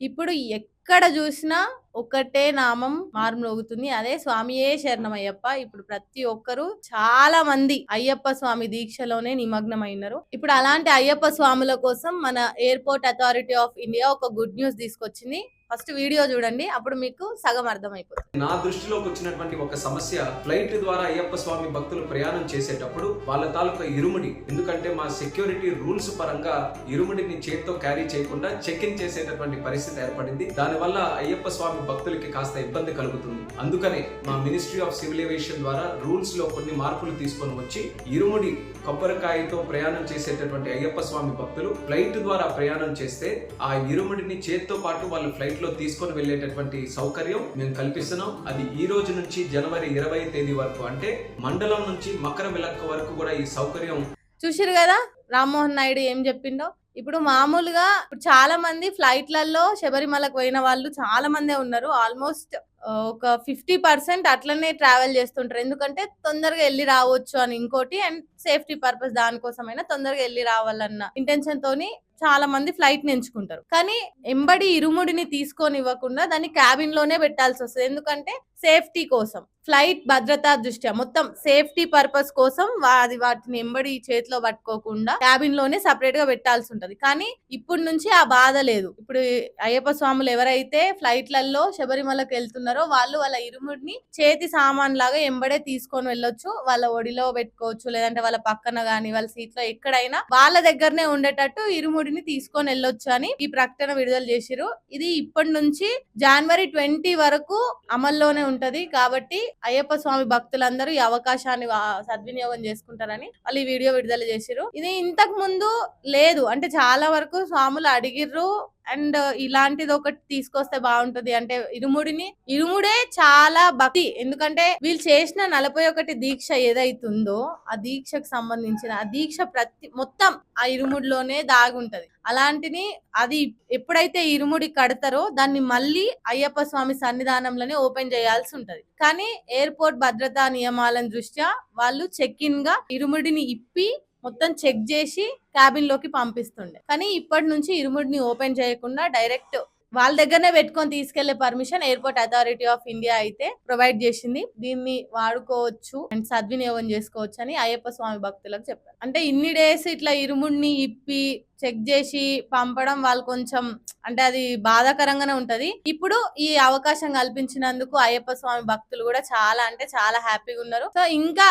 ఇప్పుడు ఎక్కడ చూసినా ఒకటే నామం మారుమ్రోగుతుంది. అదే స్వామియే శరణమయ్యప్ప. ఇప్పుడు ప్రతి ఒక్కరు చాలా మంది అయ్యప్ప స్వామి దీక్షలోనే నిమగ్నమైనారు. ఇప్పుడు అలాంటి అయ్యప్ప స్వాముల కోసం మన ఎయిర్పోర్ట్ అథారిటీ ఆఫ్ ఇండియా ఒక గుడ్ న్యూస్ తీసుకొచ్చింది. ఫస్ట్ వీడియో చూడండి అప్పుడు మీకు సగం అర్థమైపోతుంది. నా దృష్టిలోకి వచ్చినటువంటి ఒక సమస్య ఫ్లైట్ ద్వారా అయ్యప్ప స్వామి భక్తులు ప్రయాణం చేసేటప్పుడు వాళ్ళ తాలూకా ఇరుముడి ఎందుకంటే మా సెక్యూరిటీ రూల్స్ పరంగా ఇరుముడిని చేత్తో క్యారీ చేయకుండా చెక్ ఇన్ చేసేటటువంటి పరిస్థితి ఏర్పడింది. దానివల్ల అయ్యప్ప స్వామి భక్తులకి కాస్త ఇబ్బంది కలుగుతుంది. అందుకనే మా మినిస్ట్రీ ఆఫ్ సివిల్ ఏవియేషన్ ద్వారా రూల్స్లో కొన్ని మార్పులు తీసుకొని వచ్చి ఇరుముడి కొబ్బరికాయతో ప్రయాణం చేసేటటువంటి అయ్యప్ప స్వామి భక్తులు ఫ్లైట్ ద్వారా ప్రయాణం చేస్తే ఆ ఇరుముడిని చేత్తో పాటు వాళ్ళు ఫ్లైట్ లో తీసుకొని వెళ్ళేటటువంటి సౌకర్యం మేము కల్పిస్తున్నాం. అది ఈ రోజు నుంచి జనవరి ఇరవై తేదీ వరకు అంటే మండలం నుంచి మకర విలక్క వరకు కూడా ఈ సౌకర్యం చూసారు కదా? రామ్మోహన్ నాయుడు ఏం చెప్పిండో? ఇప్పుడు మామూలుగా చాలా మంది ఫ్లైట్లలో శబరిమలకు పోయిన వాళ్ళు చాలా మందే ఉన్నారు. ఆల్మోస్ట్ ఒక ఫిఫ్టీ పర్సెంట్ అట్లనే ట్రావెల్ చేస్తుంటారు. ఎందుకంటే తొందరగా వెళ్ళి రావచ్చు అని ఇంకోటి అండ్ సేఫ్టీ పర్పస్ దానికోసమైనా తొందరగా వెళ్ళి రావాలన్న ఇంటెన్షన్ తోని చాలా మంది ఫ్లైట్ని ఎంచుకుంటారు. కానీ ఎంబడి ఇరుముడిని తీసుకొని ఇవ్వకుండా దాన్ని క్యాబిన్లోనే పెట్టాల్సి వస్తుంది. ఎందుకంటే సేఫ్టీ కోసం ఫ్లైట్ భద్రతా దృష్ట్యా మొత్తం సేఫ్టీ పర్పస్ కోసం అది వాటిని ఎంబడి చేతిలో పట్టుకోకుండా క్యాబిన్లోనే సపరేట్గా పెట్టాల్సి ఉంటది. కానీ ఇప్పుడు నుంచి ఆ బాధ లేదు. ఇప్పుడు అయ్యప్ప స్వాములు ఎవరైతే ఫ్లైట్లలో శబరిమలకు వెళ్తున్నారు వాళ్ళు వాళ్ళ ఇరుముడిని చేతి సామాన్ లాగా ఎంబడే తీసుకొని వెళ్ళొచ్చు వాళ్ళ ఒడిలో పెట్టుకోవచ్చు లేదంటే వాళ్ళ పక్కన గానీ వాళ్ళ సీట్లో ఎక్కడైనా వాళ్ళ దగ్గరనే ఉండేటట్టు ఇరుముడిని తీసుకొని వెళ్ళొచ్చు అని ఈ ప్రకటన విడుదల చేసిరు ఇది ఇప్పటి నుంచి జనవరి ట్వంటీ వరకు అమల్లోనే ఉంటది కాబట్టి అయ్యప్ప స్వామి భక్తులందరూ ఈ అవకాశాన్ని సద్వినియోగం చేసుకుంటారని వాళ్ళు ఈ వీడియో విడుదల చేసిరు ఇది ఇంతకు ముందు లేదు. అంటే చాలా వరకు స్వాములు అడిగిర్రు అండ్ ఇలాంటిది ఒకటి తీసుకొస్తే బాగుంటది. అంటే ఇరుముడిని ఇరుముడే చాలా భక్తి. ఎందుకంటే వీళ్ళు చేసిన నలభై ఒకటి దీక్ష ఏదైతుందో ఆ దీక్షకు సంబంధించిన ఆ దీక్ష ప్రతి మొత్తం ఆ ఇరుముడిలోనే దాగుంటది. అలాంటిని అది ఎప్పుడైతే ఇరుముడి కడతారో దాన్ని మళ్ళీ అయ్యప్ప స్వామి సన్నిధానంలోనే ఓపెన్ చేయాల్సి ఉంటది కానీ ఎయిర్పోర్ట్ భద్రతా నియమాల దృష్ట్యా వాళ్ళు చెక్ ఇన్గా ఇరుముడిని ఇప్పి మొత్తం చెక్ చేసి క్యాబిన్లోకి పంపిస్తుండే. కానీ ఇప్పటి నుంచి ఇరుముడిని ఓపెన్ చేయకుండా డైరెక్ట్ వాళ్ళ దగ్గరనే పెట్టుకొని తీసుకెళ్ళే permission airport authority of India అయితే ప్రొవైడ్ చేసింది. దీన్ని వాడుకోవచ్చు అండ్ సద్వినియోగం చేసుకోవచ్చు అని అయ్యప్ప స్వామి భక్తులకు చెప్పారు. అంటే ఇన్ని డేస్ ఇట్లా ఇరుముడిని ఇప్పి చెక్ చేసి పంపడం వాళ్ళు కొంచెం అంటే అది బాధాకరంగానే ఉంటది. ఇప్పుడు ఈ అవకాశం కల్పించినందుకు అయ్యప్ప స్వామి భక్తులు కూడా చాలా అంటే చాలా హ్యాపీగా ఉన్నారు. సో ఇంకా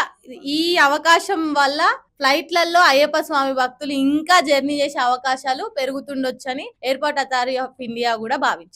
ఈ అవకాశం వల్ల ఫ్లైట్లలో అయ్యప్ప స్వామి భక్తులు ఇంకా జర్నీ చేసే అవకాశాలు పెరుగుతుండొచ్చని ఎయిర్పోర్ట్ అథారిటీ ఆఫ్ ఇండియా కూడా భావించింది.